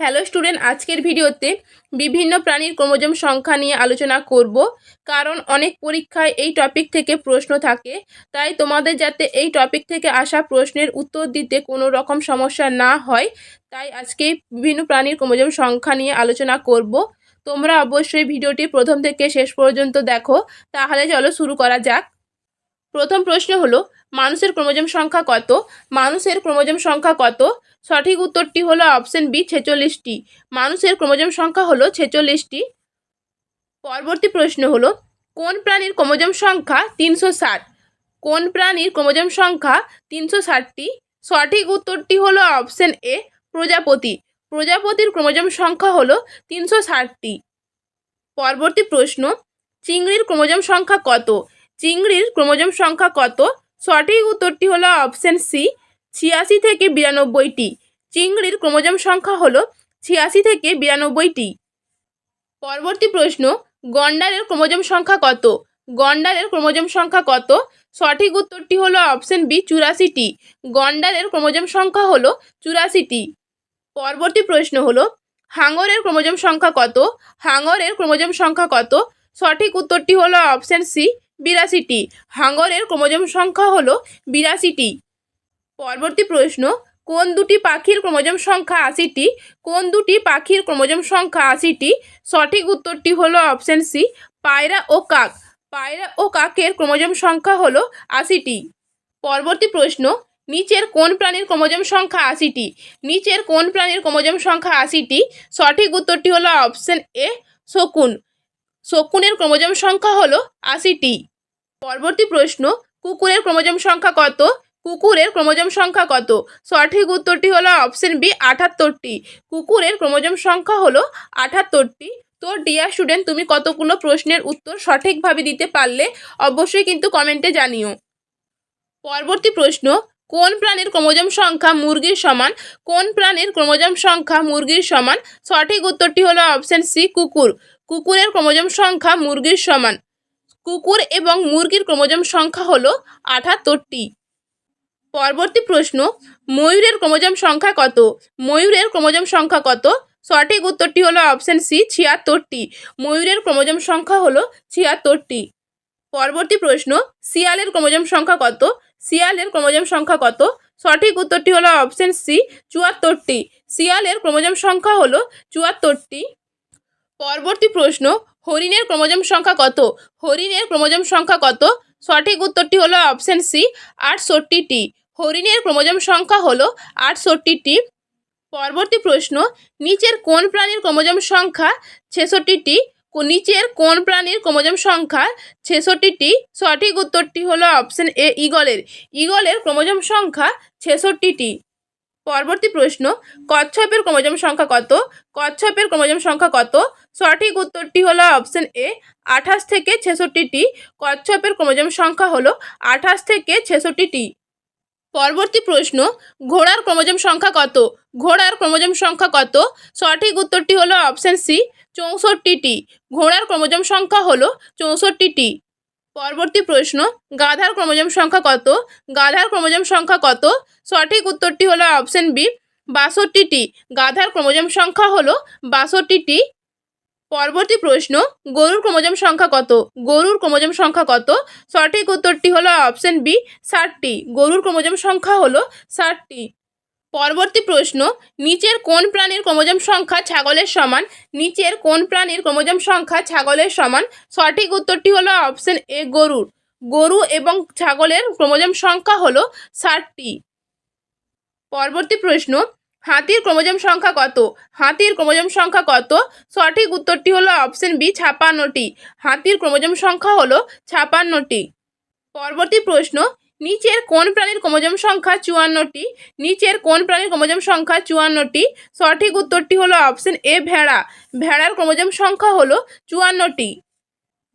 Hello student আজকের ভিডিওতে বিভিন্ন প্রাণীর ক্রোমোজোম সংখ্যা নিয়ে আলোচনা করব। কারণ অনেক পরীক্ষায় এই টপিক থেকে প্রশ্ন থাকে। তাই তোমাদের যাতে এই টপিক থেকে আসা প্রশ্নের উত্তর দিতে কোনো রকম সমস্যা না হয়, তাই আজকে বিভিন্ন প্রাণীর ক্রোমোজোম সংখ্যা নিয়ে আলোচনা করব। তোমরা অবশ্যই ভিডিওটি প্রথম থেকে শেষ পর্যন্ত দেখো। তাহলে চলো শুরু করা যাক। প্রথম প্রশ্ন হলো মানুষের ক্রোমোজোম সংখ্যা কত? মানুষের ক্রোমোজোম সংখ্যা কত? সঠিক উত্তরটি হলো অপশন বি ছেচল্লিশটি। মানুষের ক্রোমোজোম সংখ্যা হলো ছেচল্লিশটি। পরবর্তী প্রশ্ন হলো, কোন প্রাণীর ক্রোমোজোম সংখ্যা তিনশো ষাট? কোন প্রাণীর ক্রোমোজোম সংখ্যা তিনশো ষাটটি? সঠিক উত্তরটি হলো অপশন এ প্রজাপতি। প্রজাপতির ক্রোমোজোম সংখ্যা হলো তিনশো ষাটটি। পরবর্তী প্রশ্ন, চিংড়ির ক্রোমোজোম সংখ্যা কত? চিংড়ির ক্রোমোজোম সংখ্যা কত? সঠিক উত্তরটি হলো অপশন সি ছিয়াশি থেকে বিরানব্বইটি। চিংড়ির ক্রোমোজোম সংখ্যা হলো ছিয়াশি থেকে বিরানব্বইটি। পরবর্তী প্রশ্ন, গন্ডারের ক্রোমোজোম সংখ্যা কত? গন্ডারের ক্রোমোজোম সংখ্যা কত? সঠিক উত্তরটি হলো অপশন বি চুরাশিটি। গন্ডারের ক্রোমোজোম সংখ্যা হলো চুরাশিটি। পরবর্তী প্রশ্ন হলো, হাঙরের ক্রোমোজোম সংখ্যা কত? হাঙরের ক্রোমোজোম সংখ্যা কত? সঠিক উত্তরটি হলো অপশন সি বিরাশিটি। হাঙ্গরের ক্রোমোজোম সংখ্যা হলো বিরাশিটি। পরবর্তী প্রশ্ন, কোন দুটি পাখির ক্রোমোজোম সংখ্যা আশিটি? কোন দুটি পাখির ক্রোমোজোম সংখ্যা আশিটি? সঠিক উত্তরটি হলো অপশন সি, পায়রা ও কাক। পায়রা ও কাকের ক্রোমোজোম সংখ্যা হলো আশিটি। পরবর্তী প্রশ্ন, নিচের কোন প্রাণীর ক্রোমোজোম সংখ্যা আশিটি? নিচের কোন প্রাণীর ক্রোমোজোম সংখ্যা আশিটি? সঠিক উত্তরটি হলো অপশন এ, শকুন। শকুনের ক্রোমোজোম সংখ্যা হলো আশিটি। পরবর্তী প্রশ্ন, কুকুরের ক্রোমোজোম সংখ্যা কত? কুকুরের ক্রোমোজোম সংখ্যা কত? সঠিক উত্তরটি হলো অপশন বি, আটাত্তরটি। কুকুরের ক্রোমোজোম সংখ্যা হলো আটাত্তরটি। তো ডিয়ার স্টুডেন্ট তুমি কতগুলো প্রশ্নের উত্তর সঠিকভাবে দিতে পারলে অবশ্যই কিন্তু কমেন্টে জানিও। পরবর্তী প্রশ্ন, কোন প্রাণীর ক্রোমোজোম সংখ্যা মুরগির সমান? কোন প্রাণীর ক্রোমোজোম সংখ্যা মুরগির সমান? সঠিক উত্তরটি হলো অপশন সি, কুকুর। কুকুরের ক্রোমোজোম সংখ্যা মুরগির সমান। কুকুর এবং মুরগির ক্রোমোজোম সংখ্যা হলো আঠাত্তরটি। পরবর্তী প্রশ্ন, ময়ূরের ক্রোমোজোম সংখ্যা কত? ময়ূরের ক্রোমোজোম সংখ্যা কত? সঠিক উত্তরটি হলো অপশন সি, ছিয়াত্তরটি। ময়ূরের ক্রোমোজোম সংখ্যা হলো ছিয়াত্তরটি। পরবর্তী প্রশ্ন, শিয়ালের ক্রোমোজোম সংখ্যা কত? শিয়ালের ক্রোমোজোম সংখ্যা কত? সঠিক উত্তরটি হলো অপশন সি, চুয়াত্তরটি। শিয়ালের ক্রোমোজোম সংখ্যা হলো চুয়াত্তরটি। পরবর্তী প্রশ্ন, হরিণের ক্রোমোজোম সংখ্যা কত? হরিণের ক্রোমোজোম সংখ্যা কত? সঠিক উত্তরটি হলো অপশন সি, আটষট্টিটি। হরিণের ক্রোমোজোম সংখ্যা হলো আটষট্টিটি। পরবর্তী প্রশ্ন, নিচের কোন প্রাণীর ক্রোমোজোম সংখ্যা ছেষট্টিটি? নিচের কোন প্রাণীর ক্রোমোজোম সংখ্যা ছেষট্টিটি? সঠিক উত্তরটি হলো অপশন এ, ইগলের। ইগলের ক্রোমোজোম সংখ্যা ছেষট্টিটি। পরবর্তী প্রশ্ন, কচ্ছপের ক্রোমোজোম সংখ্যা কত? কচ্ছপের ক্রোমোজোম সংখ্যা কত? সঠিক উত্তরটি হলো অপশন এ, আঠাশ থেকে ছেষট্টিটি। কচ্ছপের ক্রোমোজোম সংখ্যা হলো আঠাশ থেকে ছেষট্টিটি। পরবর্তী প্রশ্ন, ঘোড়ার ক্রোমোজোম সংখ্যা কত? ঘোড়ার ক্রোমোজোম সংখ্যা কত? সঠিক উত্তরটি হলো অপশন সি, চৌষট্টিটি। ঘোড়ার ক্রোমোজোম সংখ্যা হলো চৌষট্টিটি। পরবর্তী প্রশ্ন, গাধার ক্রোমোজোম সংখ্যা কত? গাধার ক্রোমোজোম সংখ্যা কত? সঠিক উত্তরটি হলো অপশন বি, বাষট্টিটি। গাধার ক্রোমোজোম সংখ্যা হলো বাষট্টিটি। পরবর্তী প্রশ্ন, গরুর ক্রোমোজোম সংখ্যা কত? গরুর ক্রোমোজোম সংখ্যা কত? সঠিক উত্তরটি হলো অপশন বি, ষাটটি। গরুর ক্রোমোজোম সংখ্যা হলো ষাটটি। পরবর্তী প্রশ্ন, নিচের কোন প্রাণীর ক্রোমোজোম সংখ্যা ছাগলের সমান? নিচের কোন প্রাণীর ক্রোমোজোম সংখ্যা ছাগলের সমান? সঠিক উত্তরটি হলো অপশন এ, গরুর। গরু এবং ছাগলের ক্রোমোজোম সংখ্যা হলো ষাটটি। পরবর্তী প্রশ্ন, হাতির ক্রোমোজোম সংখ্যা কত? হাতির ক্রোমোজোম সংখ্যা কত? সঠিক উত্তরটি হলো অপশন বি, ছাপান্নটি। হাতির ক্রোমোজোম সংখ্যা হলো ছাপান্নটি। পরবর্তী প্রশ্ন নিচের কোন প্রাণীর ক্রোমোজোম সংখ্যা চুয়ান্নটি? নিচের কোন প্রাণীর ক্রোমোজোম সংখ্যা চুয়ান্নটি? সঠিক উত্তরটি হলো অপশন এ, ভেড়া। ভেড়ার ক্রোমোজোম সংখ্যা হলো চুয়ান্নটি।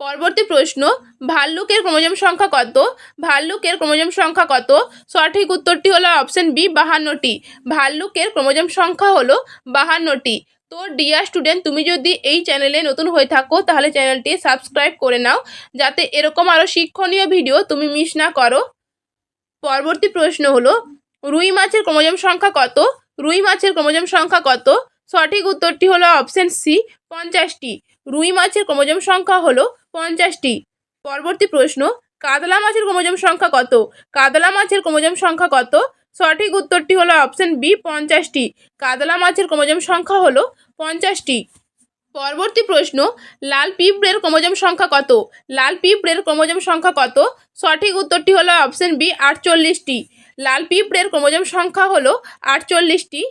পরবর্তী প্রশ্ন, ভাল্লুকের ক্রোমোজোম সংখ্যা কত? ভাল্লুকের ক্রোমোজোম সংখ্যা কত? সঠিক উত্তরটি হলো অপশন বি, বাহান্নটি। ভাল্লুকের ক্রোমোজোম সংখ্যা হলো বাহান্নটি। তো, ডিয়ার স্টুডেন্ট, তুমি যদি এই চ্যানেলে নতুন হয়ে থাকো, তাহলে চ্যানেলটি সাবস্ক্রাইব করে নাও। যাতে এরকম আরও শিক্ষণীয় ভিডিও তুমি মিস না করো। পরবর্তী প্রশ্ন হলো, রুই মাছের ক্রোমোজোম সংখ্যা কত? রুই মাছের ক্রোমোজোম সংখ্যা কত? সঠিক উত্তরটি হলো অপশন সি পঞ্চাশটি। রুই মাছের ক্রোমোজোম সংখ্যা হলো পঞ্চাশটি। পরবর্তী প্রশ্ন, কাতলা মাছের ক্রোমোজোম সংখ্যা কত? কাতলা মাছের ক্রোমোজোম সংখ্যা কত? সঠিক উত্তরটি হলো অপশন বি পঞ্চাশটি। কাতলা মাছের ক্রোমোজোম সংখ্যা হলো পঞ্চাশটি। পরবর্তী প্রশ্ন, লাল পিঁপড়ের ক্রোমোজোম সংখ্যা কত? লাল পিঁপড়ের ক্রোমোজোম সংখ্যা কত? সঠিক উত্তরটি হলো অপশন বি আটচল্লিশটি। লাল পিঁপড়ের ক্রোমোজোম সংখ্যা হলো আটচল্লিশটি।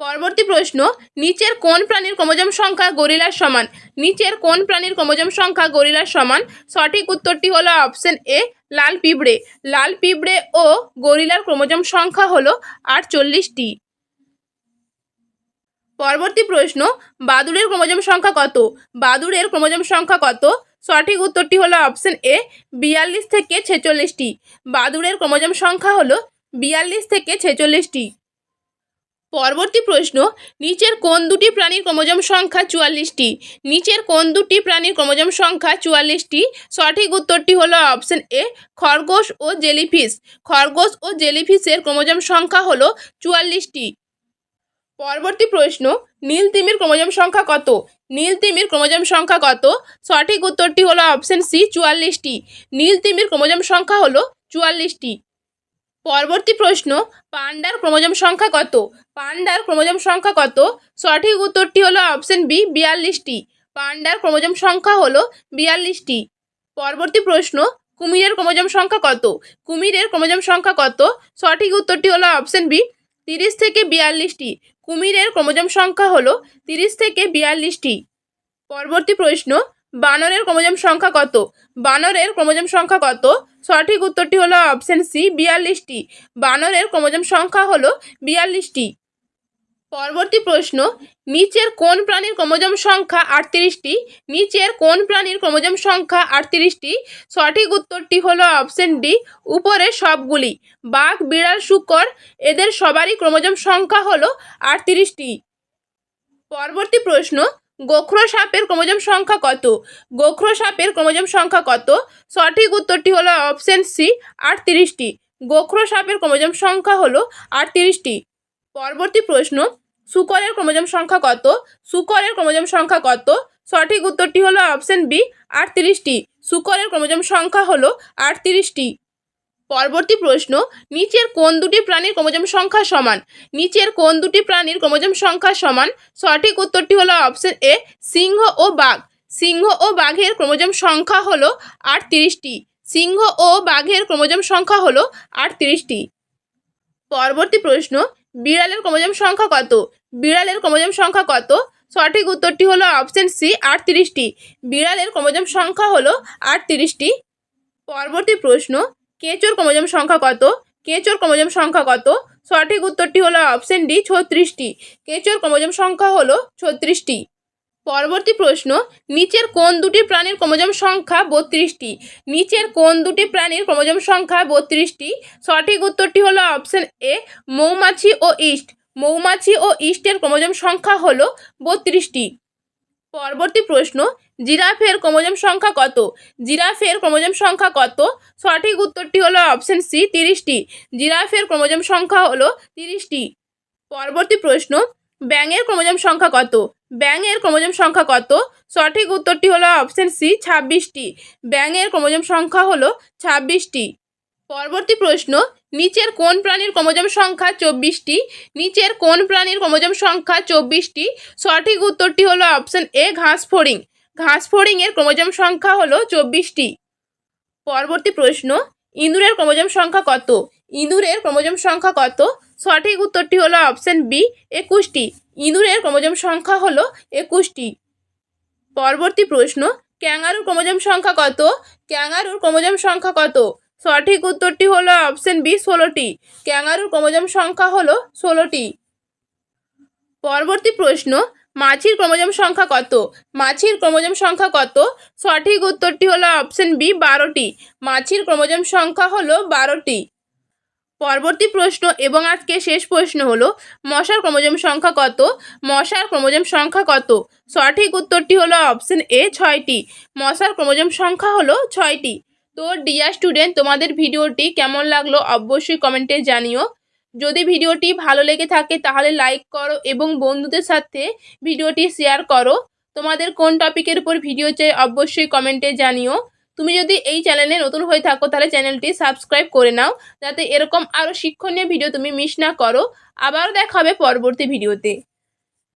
পরবর্তী প্রশ্ন, নিচের কোন প্রাণীর ক্রোমোজোম সংখ্যা গরিলার সমান? নিচের কোন প্রাণীর ক্রোমোজোম সংখ্যা গরিলার সমান? সঠিক উত্তরটি হলো অপশন এ লাল পিঁপড়ে। লাল পিঁপড়ে ও গরিলার ক্রোমোজোম সংখ্যা হলো আটচল্লিশটি। পরবর্তী প্রশ্ন, বাদুড়ের ক্রোমোজোম সংখ্যা কত? বাদুড়ের ক্রোমোজোম সংখ্যা কত? সঠিক উত্তরটি হলো অপশন এ, বিয়াল্লিশ থেকে ছেচল্লিশটি। বাদুড়ের ক্রোমোজোম সংখ্যা হলো বিয়াল্লিশ থেকে ছেচল্লিশটি। পরবর্তী প্রশ্ন, নিচের কোন দুটি প্রাণীর ক্রোমোজোম সংখ্যা চুয়াল্লিশটি? নিচের কোন দুটি প্রাণীর ক্রোমোজোম সংখ্যা চুয়াল্লিশটি? সঠিক উত্তরটি হলো অপশন এ, খরগোশ ও জেলিফিশ। খরগোশ ও জেলিফিশের ক্রোমোজোম সংখ্যা হলো চুয়াল্লিশটি। পরবর্তী প্রশ্ন, নীল তিমির ক্রোমোজোম সংখ্যা কত? নীল তিমির ক্রোমোজোম সংখ্যা কত? সঠিক উত্তরটি হলো অপশন সি, চুয়াল্লিশটি। নীল তিমির ক্রোমোজোম সংখ্যা হলো চুয়াল্লিশটি। পরবর্তী প্রশ্ন, পান্ডার ক্রোমোজোম সংখ্যা কত? পান্ডার ক্রোমোজোম সংখ্যা কত? সঠিক উত্তরটি হলো অপশন বি, বিয়াল্লিশটি। পান্ডার ক্রোমোজোম সংখ্যা হলো বিয়াল্লিশটি। পরবর্তী প্রশ্ন, কুমিরের ক্রোমোজোম সংখ্যা কত? কুমিরের ক্রোমোজোম সংখ্যা কত? সঠিক উত্তরটি হলো অপশন বি, তিরিশ থেকে বিয়াল্লিশটি। কুমিরের ক্রোমোজোম সংখ্যা হলো তিরিশ থেকে বিয়াল্লিশটি। পরবর্তী প্রশ্ন, বানরের ক্রোমোজোম সংখ্যা কত? বানরের ক্রোমোজোম সংখ্যা কত? সঠিক উত্তরটি হলো অপশন সি, বিয়াল্লিশটি। বানরের ক্রোমোজোম সংখ্যা হলো বিয়াল্লিশটি। পরবর্তী প্রশ্ন, নিচের কোন প্রাণীর ক্রোমোজোম সংখ্যা আটত্রিশটি? নিচের কোন প্রাণীর ক্রোমোজোম সংখ্যা আটত্রিশটি? সঠিক উত্তরটি হলো অপশন ডি, উপরে সবগুলি। বাঘ, বিড়াল, শুকর, এদের সবারই ক্রোমোজোম সংখ্যা হলো আটত্রিশটি। পরবর্তী প্রশ্ন, গোখরো সাপের ক্রোমোজোম সংখ্যা কত? গোখরো সাপের ক্রোমোজোম সংখ্যা কত? সঠিক উত্তরটি হলো অপশন সি, আটত্রিশটি। গোখরো সাপের ক্রোমোজোম সংখ্যা হলো আটত্রিশটি। পরবর্তী প্রশ্ন শুকরের ক্রোমোজোম সংখ্যা কত? শুকরের ক্রোমোজোম সংখ্যা কত? সঠিক উত্তরটি হলো অপশন বি, আটত্রিশটি। শুকরের ক্রোমোজোম সংখ্যা হলো আটত্রিশটি। পরবর্তী প্রশ্ন, নিচের কোন দুটি প্রাণীর ক্রোমোজোম সংখ্যা সমান? নিচের কোন দুটি প্রাণীর ক্রোমোজোম সংখ্যা সমান? সঠিক উত্তরটি হলো অপশন এ, সিংহ ও বাঘ। সিংহ ও বাঘের ক্রোমোজোম সংখ্যা হলো আটত্রিশটি। সিংহ ও বাঘের ক্রোমোজোম সংখ্যা হলো আটত্রিশটি। পরবর্তী প্রশ্ন বিড়ালের ক্রোমোজোম সংখ্যা কত? বিড়ালের ক্রোমোজোম সংখ্যা কত? সঠিক উত্তরটি হলো অপশন সি আটত্রিশটি। বিড়ালের ক্রোমোজোম সংখ্যা হলো আটত্রিশটি। পরবর্তী প্রশ্ন, কেঁচোর ক্রোমোজোম সংখ্যা কত? কেঁচোর ক্রোমোজোম সংখ্যা কত? সঠিক উত্তরটি হলো অপশন ডি ছত্রিশটি। কেঁচোর ক্রোমোজোম সংখ্যা হলো ছত্রিশটি। পরবর্তী প্রশ্ন, নিচের কোন দুটি প্রাণীর ক্রোমোজোম সংখ্যা বত্রিশটি? নিচের কোন দুটি প্রাণীর ক্রোমোজোম সংখ্যা বত্রিশটি? সঠিক উত্তরটি হলো অপশন এ, মৌমাছি ও ইস্ট মৌমাছি ও ইস্টের ক্রোমোজোম সংখ্যা হলো বত্রিশটি। পরবর্তী প্রশ্ন, জিরাফের ক্রোমোজোম সংখ্যা কত? জিরাফের ক্রোমোজোম সংখ্যা কত? সঠিক উত্তরটি হলো অপশন সি, তিরিশটি। জিরাফের ক্রোমোজোম সংখ্যা হলো তিরিশটি। পরবর্তী প্রশ্ন ব্যাঙের ক্রোমোজোম সংখ্যা কত? ব্যাঙের ক্রোমোজোম সংখ্যা কত? সঠিক উত্তরটি হলো অপশন সি, ছাব্বিশটি। ব্যাঙের ক্রোমোজোম সংখ্যা হলো ছাব্বিশটি। পরবর্তী প্রশ্ন, নিচের কোন প্রাণীর ক্রোমোজোম সংখ্যা চব্বিশটি? নিচের কোন প্রাণীর ক্রোমোজোম সংখ্যা চব্বিশটি? সঠিক উত্তরটি হলো অপশন এ ঘাস ফড়িং ঘাস ফড়িংয়ের ক্রোমোজোম সংখ্যা হলো চব্বিশটি। পরবর্তী প্রশ্ন, ইঁদুরের ক্রোমোজোম সংখ্যা কত? ইঁদুরের ক্রোমোজোম সংখ্যা কত? সঠিক উত্তরটি হলো অপশন বি, একুশটি। ইঁদুরের ক্রোমোজোম সংখ্যা হলো একুশটি। পরবর্তী প্রশ্ন, ক্যাঙ্গারুর ক্রোমোজোম সংখ্যা কত? ক্যাঙ্গারুর ক্রোমোজোম সংখ্যা কত? সঠিক উত্তরটি হলো অপশন বি, ষোলোটি। ক্যাঙ্গারুর ক্রোমোজোম সংখ্যা হলো ষোলোটি। পরবর্তী প্রশ্ন, মাছির ক্রোমোজোম সংখ্যা কত? মাছির ক্রোমোজোম সংখ্যা কত? সঠিক উত্তরটি হলো অপশন বি, বারোটি। মাছির ক্রোমোজোম সংখ্যা হলো বারোটি। পরবর্তী প্রশ্ন এবং আজকে শেষ প্রশ্ন হলো, মশার ক্রোমোজোম সংখ্যা কত? মশার ক্রোমোজোম সংখ্যা কত? সঠিক উত্তরটি হলো অপশন এ ছয়টি। মশার ক্রোমোজোম সংখ্যা হলো ছয়টি। তো ডিয়ার স্টুডেন্ট, তোমাদের ভিডিওটি কেমন লাগল অবশ্যই কমেন্টে জানিও। যদি ভিডিওটি ভালো লেগে থাকে তাহলে লাইক করো এবং বন্ধুদের সাথে ভিডিওটি শেয়ার করো। তোমাদের কোন টপিকের উপর ভিডিও চাই অবশ্যই কমেন্টে জানিও। তুমি যদি এই চ্যানেলে নতুন হয়ে থাকো, তাহলে চ্যানেলটি সাবস্ক্রাইব করে নাও, যাতে এরকম আরও শিক্ষণীয় ভিডিও তুমি মিস না করো। আবারও দেখা হবে পরবর্তী ভিডিওতে